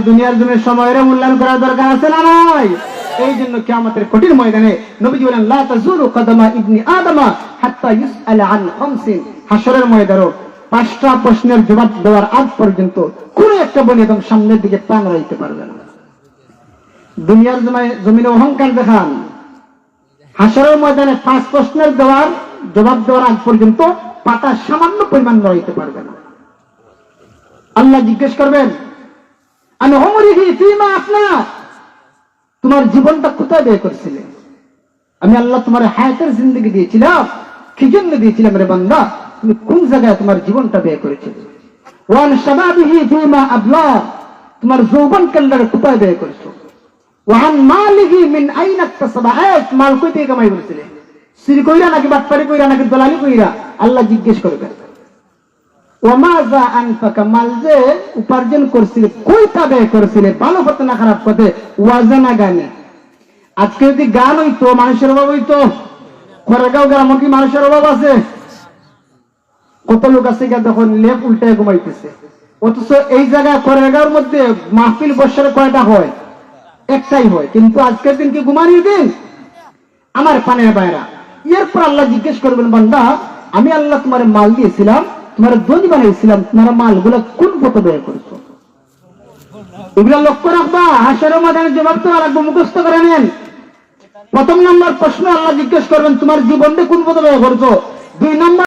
দুনিয়ার জন্য সময়ের মূল্যায়ন করার দরকার আছে না নাই? এই জন্য কিয়ামতের কঠিন ময়দানে নবীজি বলেন, লা তাজুরু কদমা ইবনি আদমা হাত্তা ইউসআল আন খামসিন। হাশরের ময়দানে পাঁচটা প্রশ্নের জবাব দেওয়ার আগ পর্যন্ত কোন একটা বনি একদম সামনের দিকে প্রাণ রাখতে পারবে না। দুনিয়ার জমায়- জমিনে অহংকার দেখান। হাসরের ময়দানে পাঁচ প্রশ্নের দেওয়ার জবাব দেওয়ার আগ পর্যন্ত পাতা সামান্য পরিমাণ নড়াইতে পারবে না। আল্লাহ জিজ্ঞেস করবেন আমি অমরিহি ফিমা আপনা। তোমার জীবনটা কোথায় ব্যয় করেছিলে? আমি আল্লাহ তোমার হায়াতের জিন্দগি দিয়েছিলাম, কি জন্য দিয়েছিলাম রে বান্দা? তুমি কোন জায়গায় তোমার জীবনটা ব্যয় করেছিলে? ওয়ান শাবাবিহি ফিমা আবলা, তোমার যৌবন কালটারে কোথায় ব্যয় করেছ? ওয়ান মালিহি মিন আইনা তাসাবা মাল কই থেকে কামাই করেছিলে? সিরি কইরা নাকি বাটপারি কইরা নাকি দলালি কইরা? আল্লাহ জিজ্ঞেস করবেন মাল যে উপার্জন ভালো না, খারাপ গানে। আজকে যদি গান হইতো, মানুষের অভাব হইতো। কি মানুষের অভাব আছে? কত লোক আছে গিয়া তখন লেপ উল্টায় ঘুমাইতেছে। অথচ এই জায়গায় খড়গাঁওর মধ্যে মাহফিল বর্ষার কয়টা হয়? একটাই হয়। কিন্তু আজকের দিন কি ঘুমানির দিন? আমার পানের বাইরা। এরপর আল্লাহ জিজ্ঞেস করবেন, বান্দা, আমি আল্লাহ তোমার মাল দিয়েছিলাম তোমার ধনী বানিয়েছিলাম তোমার মালগুলো কোন পথে ব্যয় করছ? এগুলো লক্ষ্য রাখবা, হাসের মাদানের জবাব তো রাখব মুখস্থ করে নেন। প্রথম নম্বর প্রশ্ন আল্লাহ জিজ্ঞেস করবেন, তোমার জীবনটা কোন পথে ব্যয় করছ? দুই নম্বর